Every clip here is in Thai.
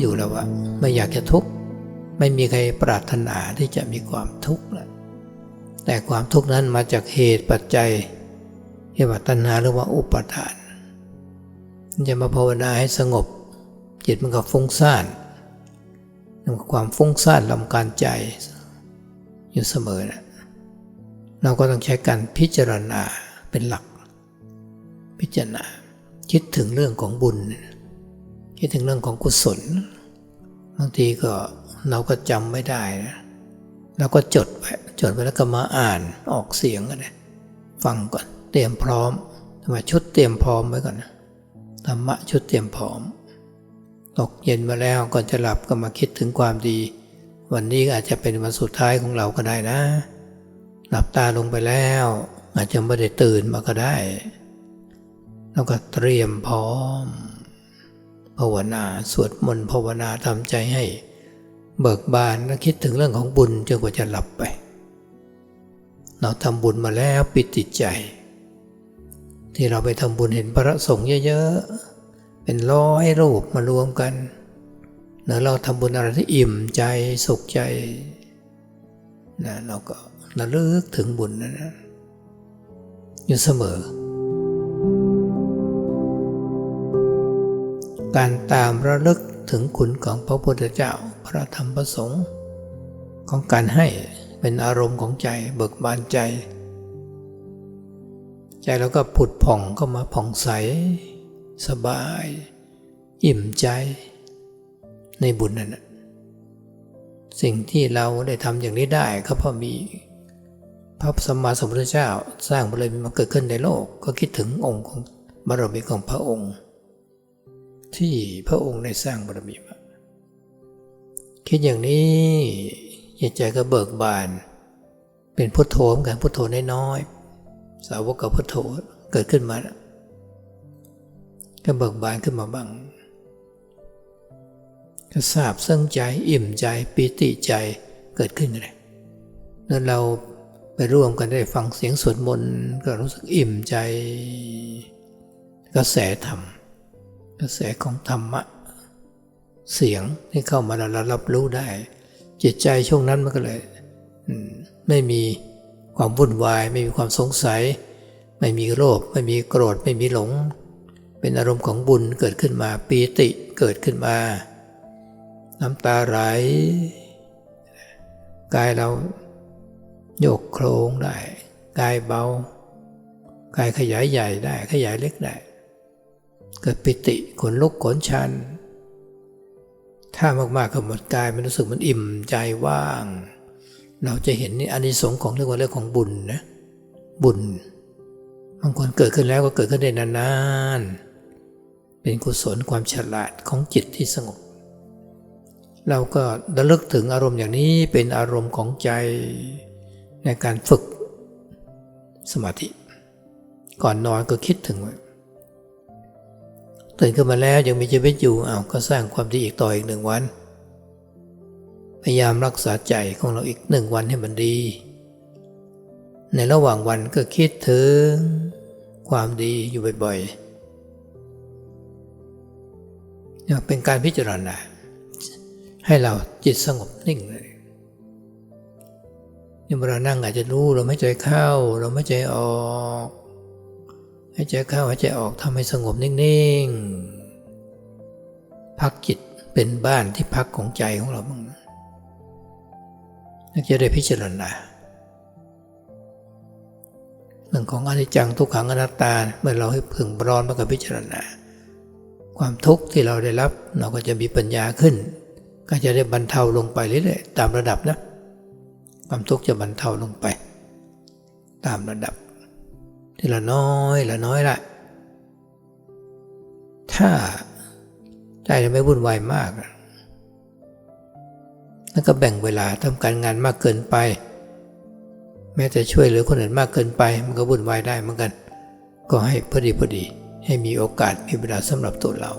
อยู่แล้วว่าไม่อยากจะทุกข์ไม่มีใครปรารถนาที่จะมีความทุกข์นะแต่ความทุกข์นั้นมาจากเหตุปัจจัยเรียกว่าตัณหาหรือว่าอุปาทานจะมาภาวนาให้สงบ จิตมันก็ฟุ้งซ่านความฟุ้งซ่านลำการใจอยู่เสมอนะเราก็ต้องใช้การพิจารณาเป็นหลัก พิจารณาคิดถึงเรื่องของบุญ คิดถึงเรื่องของกุศล บางทีก็เราก็จำไม่ได้นะเราก็จดไว้จดไว้แล้วก็มาอ่านออกเสียงกันเลยฟังก่อนเตรียมพร้อมทำไมชุดเตรียมพร้อมไว้ก่อนนะธรรมะชุดเตรียมพร้อม ตกเย็นมาแล้วก่อนจะหลับก็มาคิดถึงความดี วันนี้อาจจะเป็นวันสุดท้ายของเราก็ได้นะ หลับตาลงไปแล้ว อาจจะไม่ได้ตื่นมาก็ได้ แล้วก็เตรียมพร้อม ภาวนาสวดมนต์ภาวนาทำใจให้ เบิกบานและคิดถึงเรื่องของบุญจนกว่าจะหลับไป เราทำบุญมาแล้วปิดติใจ ที่เราไปทำบุญเห็นพระสงฆ์เยอะๆ เป็นร้อยรูปมารวมกันแล้วเราทำบุญอะไรที่อิ่มใจสุขใจนะเราก็ระลึกถึงบุญนะนอยู่เสมอ การตามระลึกถึงคุณของพระพุทธเจ้าพระธรรมพระสงฆ์ของการให้เป็นอารมณ์ของใจเบิกบานใจ ใจเราก็ผุดผ่องเข้ามาผ่องใส สบาย อิ่มใจในบุญนั่นสิ่งที่เราได้ทำอย่างนี้ได้ก็เพราะมีพระสัมมาสัมพุทธเจ้าสร้างบารมีมาเกิดขึ้นในโลก ก็คิดถึงองค์ของบารมีของพระองค์ ที่พระองค์ได้สร้างบารมีมาคิดอย่างนี้จิตใจก็เบิกบาน เป็นพุทโธเหมือนกันพุทโธน้อยๆสาวกกับพุทโธเกิดขึ้นมา ก็เบิกบานขึ้นมาบ้างก็ทราบซึ้งใจอิ่มใจปิติใจเกิดขึ้นเลยแล้วเราไปร่วมกันได้ฟังเสียงสวดมนต์ก็รู้สึกอิ่มใจกระแสธรรม ระแสของธรรมะ เสียงที่เข้ามาเรารับรู้ได้ จิตใจช่วงนั้นมันก็เลยไม่มีความวุ่นวาย ไม่มีความสงสัย ไม่มีโลภไม่มีโกรธไม่มีหลง เป็นอารมณ์ของบุญเกิดขึ้นมาปีติเกิดขึ้นมา น้ำตาไหลกายเราโยกโครงได้กายเบากายขยายใหญ่ได้ขยายเล็กได้ เกิดปิติขนลุกขนชัน ถ้ามากๆก็หมดกายมันรู้สึกมันอิ่มใจว่าง เราจะเห็นนี่อานิสงส์ของเรื่องว่าเรื่องของบุญนะบุญบางคนเกิดขึ้นแล้วก็เกิดขึ้นได้นานๆ เป็นกุศลความฉลาดของจิตที่สงบ เราก็ระลึกถึงอารมณ์อย่างนี้เป็นอารมณ์ของใจในการฝึกสมาธิ ก่อนนอนก็คิดถึงว่า ตื่นขึ้นมาแล้วยังมีชีวิตอยู่เอาก็สร้างความดีอีกต่ออีกหนึ่งวัน พยายามรักษาใจของเราอีกหนึ่งวันให้มันดี ในระหว่างวันก็คิดถึงความดีอยู่บ่อยๆเป็นการพิจารณาให้เราจิตสงบนิ่งเลยนี่เวลานั่งอาจจะรู้เราไม่ใจเข้า เราไม่ใจออก ให้ใจเข้าให้ใจออกทำให้สงบนิ่งๆ พักจิตเป็นบ้านที่พักของใจของเราบ้างนักจะได้พิจารณาเรื่องของอนิจจังทุกขังอนัตตาเมื่อเราให้พึงร้อนมากับพิจารณา ความทุกข์ที่เราได้รับเราก็จะมีปัญญาขึ้น ก็จะได้บรรเทาลงไปเรื่อยๆตามระดับนะ ความทุกข์จะบรรเทาลงไป ตามระดับ ทีละน้อยละน้อยละ ถ้าใจไม่วุ่นวายมาก แล้วก็แบ่งเวลาทำการงานมากเกินไป แม้แต่ช่วยเหลือคนอื่นมากเกินไป มันก็วุ่นวายได้เหมือนกัน ก็ให้พอดีพอดี ให้มีโอกาสมีเวลาสำหรับตัวเรา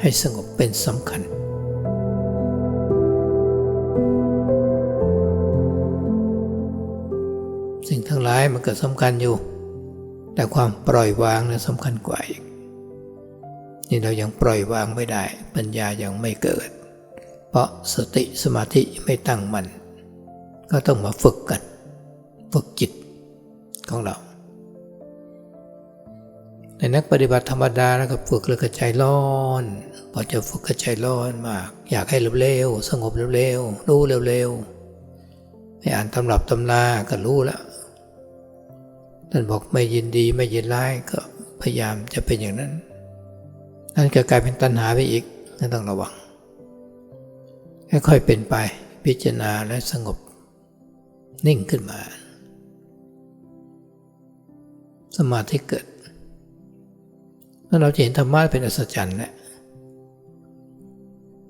ให้สงบเป็นสำคัญสิ่งทั้งหลายมันก็สำคัญอยู่ แต่ความปล่อยวางนะสำคัญกว่าอีกนี่เรายังปล่อยวางไม่ได้ ปัญญายังไม่เกิด เพราะสติสมาธิไม่ตั้งมัน่นก็ต้องมาฝึกกัน ฝึกจิตของเรา ในนักปฏิบัติธรรมดาแล้วก็ฝึกแล้วก็ใจร้อนพอจะฝึกก็ใจร้อนมาก อยากให้เร็วๆสงบเร็วๆรู้เร็วๆให้อ่านตำรับตำราก็รู้แล้ว ท่านบอกไม่ยินดีไม่ยินร้ายก็พยายามจะเป็นอย่างนั้น นั่นก็กลายเป็นตัณหาไปอีกนั่นต้องระวัง ค่อยๆเป็นไปพิจารณาและสงบ นิ่งขึ้นมา สมาธิเกิดแล้วเราจะเห็นธรรมะเป็นอัศจรรย์แหละ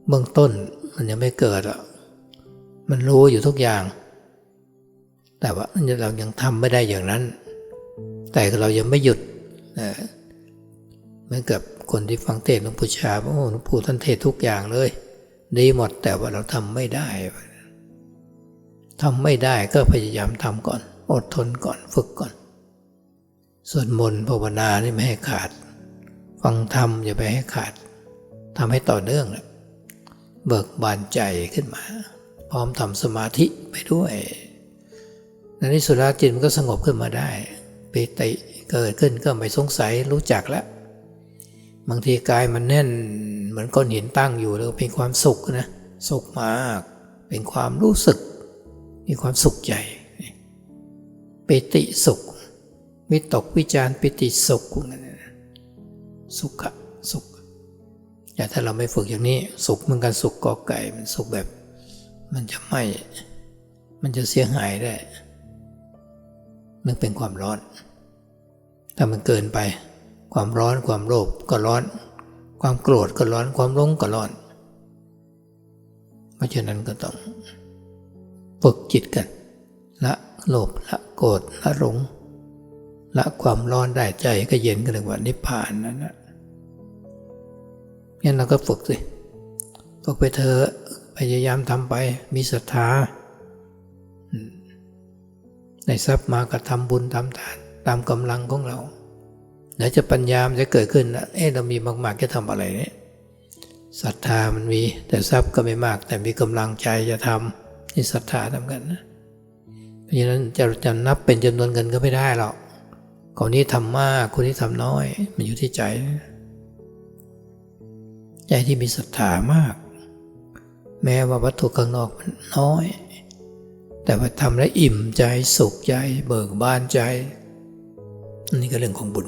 เบื้องต้นมันยังไม่เกิดหรอกมันรู้อยู่ทุกอย่าง แต่ว่าเรายังทำไม่ได้อย่างนั้น แต่เรายังไม่หยุดเหมือนกับคนที่ฟังเทศน์หลวงปู่ชาโอ้หลวงปู่ท่านเทศทุกอย่างเลย ดีหมดแต่ว่าเราทำไม่ได้ทำไม่ได้ก็พยายามทำก่อน อดทนก่อนฝึกก่อนสวดมนต์ภาวนานี่ไม่ให้ขาด ฟังธรรมอย่าไปให้ขาดทำให้ต่อเนื่องเบิกบานใจขึ้นมา พร้อมทำสมาธิไปด้วยในที่สุดแล้วจิตมันก็สงบขึ้นมาได้ ปิติเกิดขึ้นก็ไม่สงสัยรู้จักแล้วบางทีกายมันแน่นเหมือนก้อนหินตั้งอยู่แล้วเป็นความสุขนะสุขมาก เป็นความรู้สึก มีความสุขใหญ่ปิติสุขวิตกวิจารปิติสุขสุขะสุขอย่าถ้าเราไม่ฝึกอย่างนี้ สุขเหมันกันสุขกอไก่มันสุขแบบ มันจะไม่ มันจะเสียหายได้มันเป็นความร้อน ถ้ามันเกินไป ความร้อนความโลภก็ร้อน ความโกรธก็ร้อนความหลงก็ร้อน เพราะฉะนั้นก็ต้องฝึกจิตกัน ละโลภละโกรธละหลงละความร้อนได้ใจก็เย็นก็เรียกว่านิพพานนั่นนะงั้นเราก็ฝึกสิฝึกไปเถอะพยายามทำไปมีศรัทธาในทรัพย์มาก็ทำบุญทำทาน ตามกำลังของเราไหนจะปัญญามันจะเกิดขึ้นนะเอ๊ะเรามีมากๆจะทำอะไรเนี่ยศรัทธามันมี แต่ทรัพย์ก็ไม่มาก แต่มีกำลังใจจะทำนี่ศรัทธาทำกันนะเพราะฉะนั้นจะจะนับเป็นจำนวนเงินก็ไม่ได้หรอกคนนี้ทำมากคนนี้ทำน้อย มันอยู่ที่ใจ ใจที่มีศรัทธามาก แม้ว่าวัตถุข้างนอกมันน้อย แต่ว่าทำแล้วอิ่มใจสุขใจ เบิกบานใจ นี่ก็เรื่องของบุญ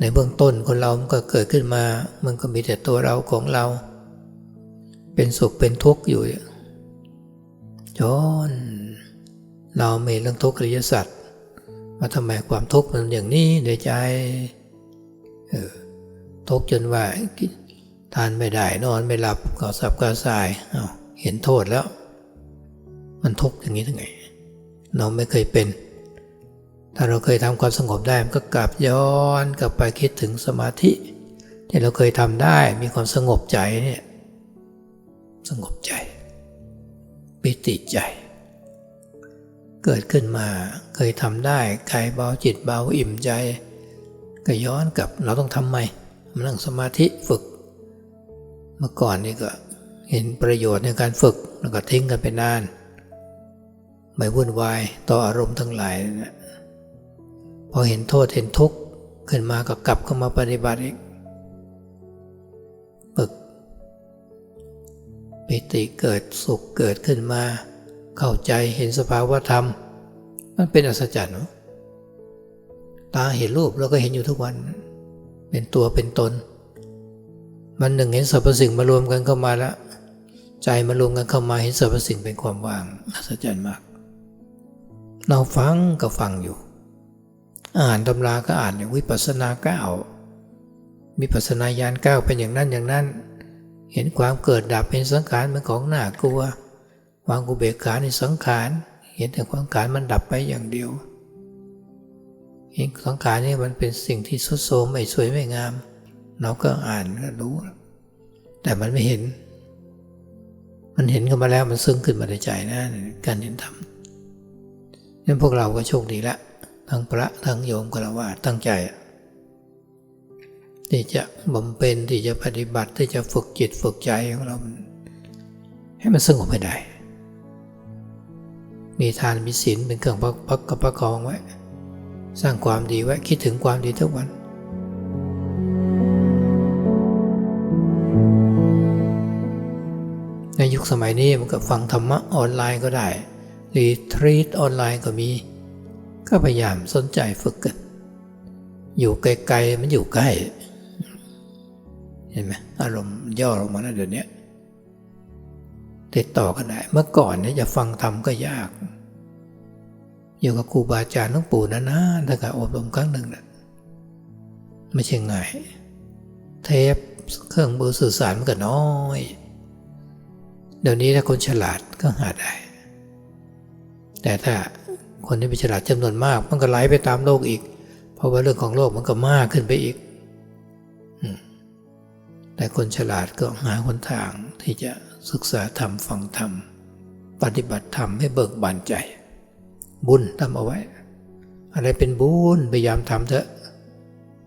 ในเบื้องต้นคนเรามันก็เกิดขึ้นมา มันก็มีแต่ตัวเราของเรา เป็นสุขเป็นทุกข์อยู่จนเราไม่เรื่องทุกข์อริยสัจว่าทำไมความทุกข์มันอย่างนี้ในใจเออทุกข์จนว่าทานไม่ได้นอนไม่หลับก็สับก็สายเอาเห็นโทษแล้ว มันทุกข์อย่างนี้ทั้งไง เราไม่เคยเป็น ถ้าเราเคยทำความสงบได้มันก็กลับย้อนกลับไปคิดถึงสมาธิที่เราเคยทำได้มีความสงบใจเนี่ยสงบใจ ปิติใจ เกิดขึ้นมาเคยทำได้กายเบาจิตเบาอิ่มใจ ก็ย้อนกลับเราต้องทำใหม่มานั่งสมาธิฝึก เมื่อก่อนนี่ก็เห็นประโยชน์ในการฝึกแล้วก็ทิ้งกันไปนาน ไม่วุ่นวายต่ออารมณ์ทั้งหลายนะพอเห็นโทษเห็นทุกข์ขึ้นมาก็กลับเข้ามาปฏิบัติอีกฝึกปิติเกิดสุขเกิดขึ้นมา เข้าใจเห็นสภาวะธรรม มันเป็นอัศจรรย์ตาเห็นรูปเราก็เห็นอยู่ทุกวัน เป็นตัวเป็นตน มันหนึ่งเห็นสรรพสิ่งมารวมกันเข้ามาแล้วใจมารวมกันเข้ามาเห็นสรรพสิ่งเป็นความว่างอัศจรรย์มาก เราฟังก็ฟังอยู่ อ่านตำราก็อ่านอย่วิปัสสนาเก้าวิปัสสนาญาณเก้าเป็นอย่างนั้นอย่างนั้น เห็นความเกิดดับเป็นสังขารเป็นของหน่ากลัว วางกุเบกขาในสังขาร เห็นแต่ความขารมันดับไปอย่างเดียว เห็นสังขารนี่มันเป็นสิ่งที่สุดโทมไม่สวยไม่งาม เราก็อ่านก็รู้ แต่มันไม่เห็น มันเห็นขึ้นมาแล้วมันซึ้งขึ้นมาในใจนะการเห็นธรรม นั่นพวกเราก็โชคดีละทั้งพระทั้งโยมกระว่าตั้งใจ ที่จะบำเพ็ญที่จะปฏิบัติที่จะฝึกจิตฝึกใจของเรา ให้มันสงบให้ได้ มีทานมีศีลเป็นเครื่องพักกับประคองไว้ สร้างความดีไว้คิดถึงความดีทุกวันในยุคสมัยนี้มันก็ฟังธรรมะออนไลน์ก็ได้ รีทรีตออนไลน์ก็มี ก็พยายามสนใจฝึกกัน อยู่ไกลๆมันอยู่ใกล้ เห็นไหมอารมณ์ย่อลงมาแล้วเดี๋ยวนี้ติดต่อกันได้ เมื่อก่อนเนี่ยจะฟังธรรมก็ยาก อยู่กับครูบาอาจารย์หลวงปู่นะนะถ้ากิดอบรมครั้งหนึ่งนะไม่ใช่ง่ายเทปเครื่องมือสื่อสารมันก็น้อย เดี๋ยวนี้ถ้าคนฉลาดก็หาได้ แต่ถ้าคนที่ไม่ฉลาดจำนวนมาก มันก็ไหลไปตามโลกอีก เพราะว่าเรื่องของโลกมันก็มากขึ้นไปอีกแต่คนฉลาดก็หาหนทางที่จะศึกษาธรรมฟังธรรม ปฏิบัติธรรมให้เบิกบานใจ บุญทำเอาไว้ อะไรเป็นบุญพยายามทำเถอะ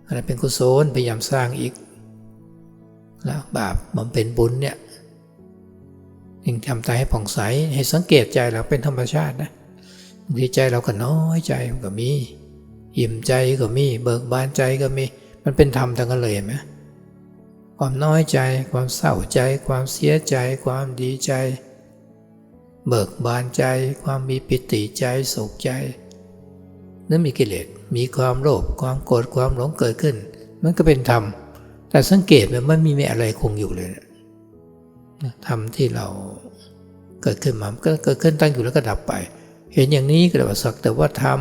อะไรเป็นกุศลพยายามสร้างอีก แล้วบาปมันเป็นบุญเนี่ยยิ่งทำใจให้ผ่องใสให้สังเกตใจเราเป็นธรรมชาตินะ ดีใจเราก็น้อยใจก็มีอิ่มใจก็มี เบิกบานใจก็มี มันเป็นธรรมทั้งนั้นเลยเห็นไหมความน้อยใจ ความเศร้าใจ ความเสียใจ ความดีใจ เบิกบานใจ ความมีปิติใจสุขใจนั้นมีกิเลสมีความโลภความโกรธความหลงเกิดขึ้น มันก็เป็นธรรม แต่สังเกตมันไม่มีอะไรคงอยู่เลยนะธรรมที่เราเกิดขึ้นมาก็เกิดขึ้นตั้งอยู่แล้วก็ดับไป เห็นอย่างนี้ก็เรียกว่าสักแต่ว่าธรรม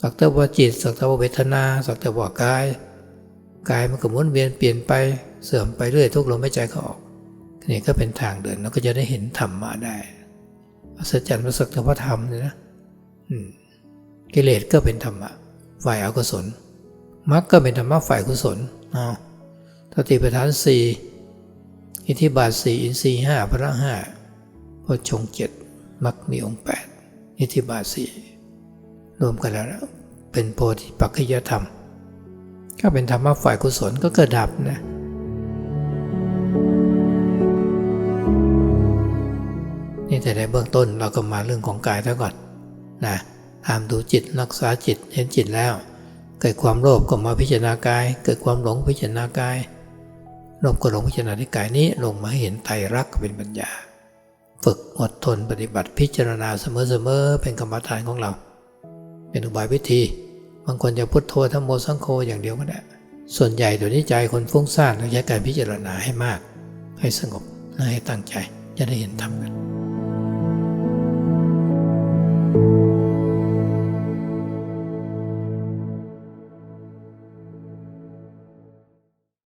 สักแต่ว่าจิต สักแต่ว่าเวทนา สักแต่ว่ากาย กายมันก็หมุนเวียนเปลี่ยนไปเสื่อมไปเรื่อยทุกลมหายใจก็ออกนี่ก็เป็นทางเดินเราก็จะได้เห็นธรรมมาได้อัศจรรย์ประสักแต่ว่าธรรมเลยนะกิเลสก็เป็นธรรมะฝ่ายอกุศลมรรคก็เป็นธรรมะฝ่ายกุศลอ้าสติปัฏฐานสี่อิทธิบาทสี่อินทรีห้าพระห้าพชงเจ็ดมรรคมีองค์แปด อิทธิบาสีรวมกันแล้ว เป็นโพธิปัจจยธรรม ก็เป็นธรรมะฝ่ายกุศลก็เกิดดับนะนี่แต่ในเบื้องต้นเราก็มาเรื่องของกายซะก่อนนะตามดูจิตรักษาจิตเห็นจิตแล้ว เกิดความโลภก็มาพิจารณากาย เกิดความหลงพิจารณากายโลภก็หลงพิจารณาที่กายนี้ลงมาเห็นไตรรักเป็นปัญญา ฝึกอดทนปฏิบัติพิจารณาเสมอๆเป็นกรรมฐานของเรา เป็นอุบายวิธี บางคนจะพุทโธธรรมโมสังโคอย่างเดียวก็ได้ ส่วนใหญ่โดยวนี้ใจคนฟุ้งซ่านต้องใช้การพิจารณาให้มาก ให้สงบและให้ตั้งใจจะได้เห็นธรรมกัน